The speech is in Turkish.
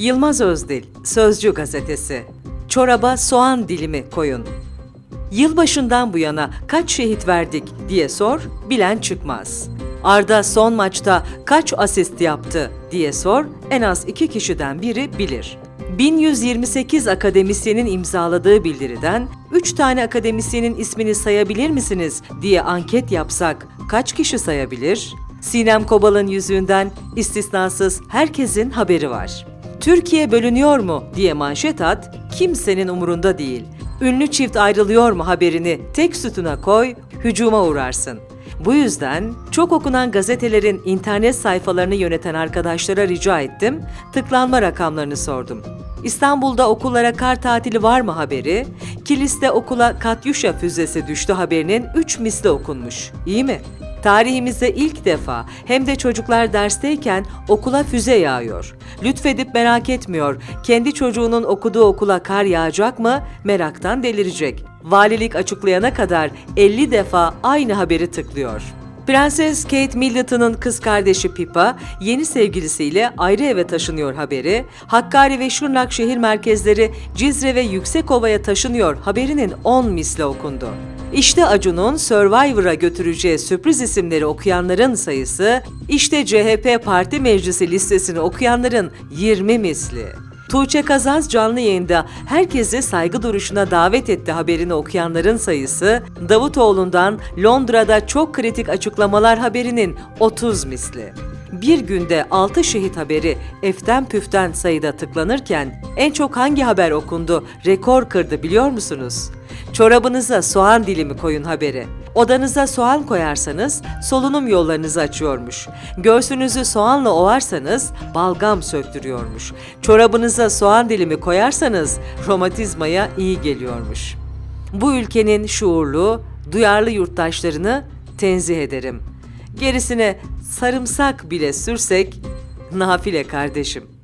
Yılmaz Özdil, Sözcü Gazetesi. Çoraba soğan dilimi koyun. Yılbaşından bu yana kaç şehit verdik diye sor, bilen çıkmaz. Arda son maçta kaç asist yaptı diye sor, en az iki kişiden biri bilir. 1128 akademisyenin imzaladığı bildiriden 3 tane akademisyenin ismini sayabilir misiniz diye anket yapsak kaç kişi sayabilir? Sinem Kobal'ın yüzüğünden istisnasız herkesin haberi var. Türkiye bölünüyor mu diye manşet at, kimsenin umurunda değil. Ünlü çift ayrılıyor mu haberini tek sütuna koy, hücuma uğrarsın. Bu yüzden çok okunan gazetelerin internet sayfalarını yöneten arkadaşlara rica ettim, tıklanma rakamlarını sordum. İstanbul'da okullara kar tatili var mı haberi, Kilis'te okula Katyuşa füzesi düştü haberinin 3 misli okunmuş. İyi mi? Tarihimizde ilk defa hem de çocuklar dersteyken okula füze yağıyor. Lütfedip merak etmiyor. Kendi çocuğunun okuduğu okula kar yağacak mı? Meraktan delirecek. Valilik açıklayana kadar 50 defa aynı haberi tıklıyor. Prenses Kate Middleton'ın kız kardeşi Pippa yeni sevgilisiyle ayrı eve taşınıyor haberi, Hakkari ve Şırnak şehir merkezleri Cizre ve Yüksekova'ya taşınıyor haberinin 10 misli okundu. İşte Acun'un Survivor'a götüreceği sürpriz isimleri okuyanların sayısı, işte CHP parti meclisi listesini okuyanların 20 misli. Tuğçe Kazaz canlı yayında herkesi saygı duruşuna davet etti haberini okuyanların sayısı, Davutoğlu'ndan Londra'da çok kritik açıklamalar haberinin 30 misli. Bir günde 6 şehit haberi eften püften sayıda tıklanırken en çok hangi haber okundu rekor kırdı biliyor musunuz? Çorabınıza soğan dilimi koyun haberi. Odanıza soğan koyarsanız solunum yollarınızı açıyormuş. Göğsünüzü soğanla ovarsanız balgam söktürüyormuş. Çorabınıza soğan dilimi koyarsanız romatizmaya iyi geliyormuş. Bu ülkenin şuurlu, duyarlı yurttaşlarını tenzih ederim. Gerisine sarımsak bile sürsek nafile kardeşim.''